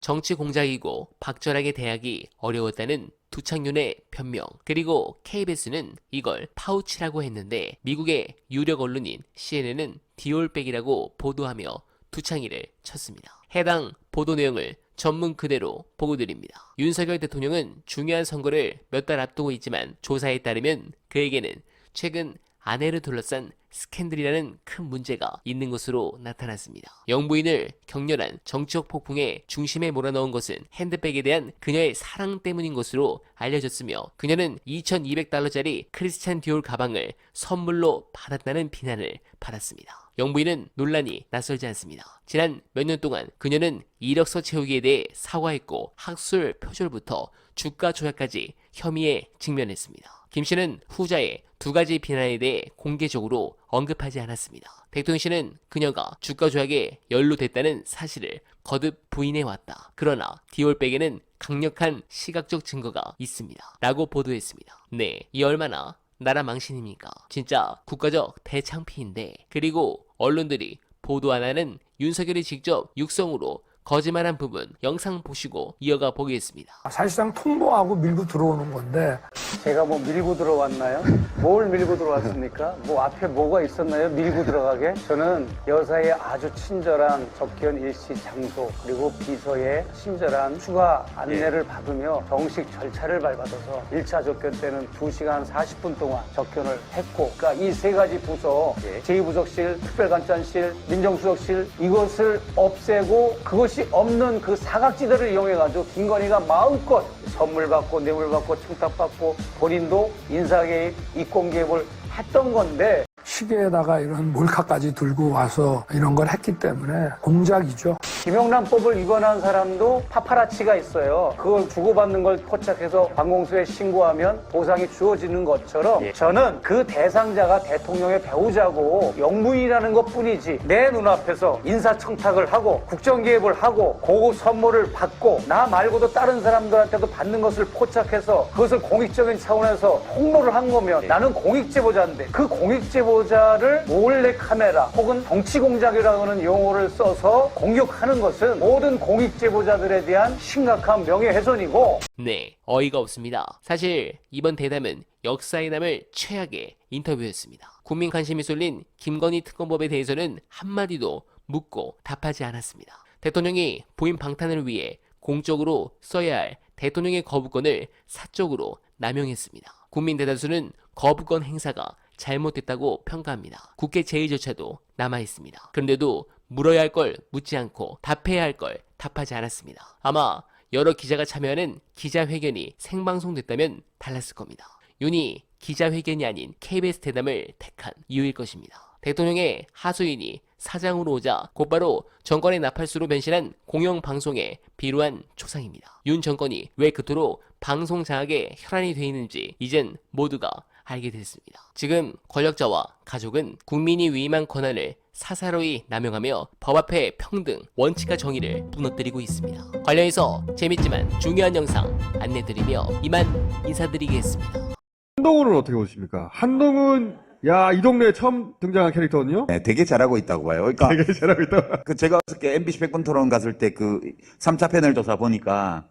정치 공작이고 박절하게 대하기 어려웠다는 두창윤의 변명 그리고 KBS는 이걸 파우치라고 했는데 미국의 유력 언론인 CNN은 디올백이라고 보도하며 두창이를 쳤습니다. 해당 보도 내용을 전문 그대로 보고드립니다. 윤석열 대통령은 중요한 선거를 몇 달 앞두고 있지만 조사에 따르면 그에게는 최근 아내를 둘러싼 스캔들이라는 큰 문제가 있는 것으로 나타났습니다. 영부인을 격렬한 정치적 폭풍의 중심에 몰아넣은 것은 핸드백에 대한 그녀의 사랑 때문인 것으로 알려졌으며 그녀는 2200달러짜리 크리스찬 디올 가방을 선물로 받았다는 비난을 받았습니다. 영부인은 논란이 낯설지 않습니다. 지난 몇 년 동안 그녀는 이력서 채우기에 대해 사과했고 학술 표절부터 주가 조작까지 혐의에 직면했습니다. 김 씨는 후자의 두 가지 비난에 대해 공개적으로 언급하지 않았습니다. 백동희 씨는 그녀가 주가 조작에 연루됐다는 사실을 거듭 부인해 왔다. 그러나 디올백에는 강력한 시각적 증거가 있습니다. 라고 보도했습니다. 네, 이 얼마나 나라 망신입니까? 진짜 국가적 대창피인데 그리고 언론들이 보도 안 하는 윤석열이 직접 육성으로 거짓말한 부분 영상 보시고 이어가 보겠습니다. 사실상 통보하고 밀고 들어오는 건데 제가 뭐 밀고 들어왔나요? 뭘 밀고 들어왔습니까? 뭐 앞에 뭐가 있었나요? 밀고 들어가게? 저는 여사의 아주 친절한 접견 일시 장소 그리고 비서의 친절한 추가 안내를 받으며 정식 절차를 밟아서 1차 접견 때는 2시간 40분 동안 접견을 했고 그러니까 이 세 가지 부서 제2부속실, 특별관찰실, 민정수석실 이것을 없애고 그것이 없는 그 사각지대를 이용해가지고 김건희가 마음껏 선물 받고 뇌물 받고 청탁 받고 본인도 인사개입, 이권개입을 했던 건데 시계에다가 이런 몰카까지 들고 와서 이런 걸 했기 때문에 공작이죠. 김영란 법을 위반한 사람도 파파라치가 있어요. 그걸 주고받는 걸 포착해서 관공서에 신고하면 보상이 주어지는 것처럼 저는 그 대상자가 대통령의 배우자고 영무인이라는 것 뿐이지 내 눈앞에서 인사청탁을 하고 국정기획을 하고 고급 선물을 받고 나 말고도 다른 사람들한테도 받는 것을 포착해서 그것을 공익적인 차원에서 홍보를 한 거면 나는 공익제보자인데 그 공익제보자를 몰래 카메라 혹은 정치공작이라는 용어를 써서 공격하는 것은 모든 공익 제보자들에 대한 심각한 명예훼손이고 네, 어이가 없습니다. 사실 이번 대담은 역사에 남을 최악의 인터뷰였습니다. 국민 관심이 쏠린 김건희 특검법에 대해서는 한마디도 묻고 답하지 않았습니다. 대통령이 부인 방탄을 위해 공적으로 써야 할 대통령의 거부권을 사적으로 남용했습니다. 국민 대다수는 거부권 행사가 잘못됐다고 평가합니다. 국회 제의조차도 남아 있습니다. 그런데도 물어야 할 걸 묻지 않고 답해야 할 걸 답하지 않았습니다. 아마 여러 기자가 참여하는 기자회견이 생방송됐다면 달랐을 겁니다. 윤이 기자회견이 아닌 KBS 대담을 택한 이유일 것입니다. 대통령의 하소연이 사장으로 오자 곧바로 정권의 나팔수로 변신한 공영방송에 비루한 초상입니다. 윤 정권이 왜 그토록 방송 장악에 혈안이 돼 있는지 이젠 모두가 알게 됐습니다. 지금 권력자와 가족은 국민이 위임한 권한을 사사로이 남용하며 법 앞에 평등, 원칙과 정의를 무너뜨리고 있습니다. 관련해서 재밌지만 중요한 영상 안내드리며 이만 인사드리겠습니다. 한동훈은 어떻게 보십니까? 한동훈, 야, 이 동네에 처음 등장한 캐릭터거든요? 네, 되게 잘하고 있다고 봐요. 그러니까 되게 잘하고 있다. 그 제가 어저께 MBC 백분 토론 갔을 때 그 3차 패널 조사 보니까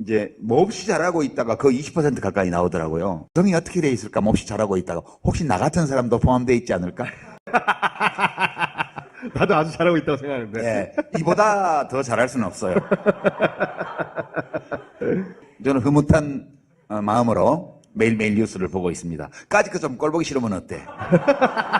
이제 몹시 잘하고 있다가 그20% 가까이 나오더라고요. 성이 어떻게 돼 있을까? 몹시 잘하고 있다가 혹시 나 같은 사람도 포함되어 있지 않을까? 나도 아주 잘하고 있다고 생각하는데. 네, 이보다 더 잘할 수는 없어요. 저는 흐뭇한 어, 마음으로 매일매일 뉴스를 보고 있습니다. 까짓 거좀 꼴보기 싫으면 어때?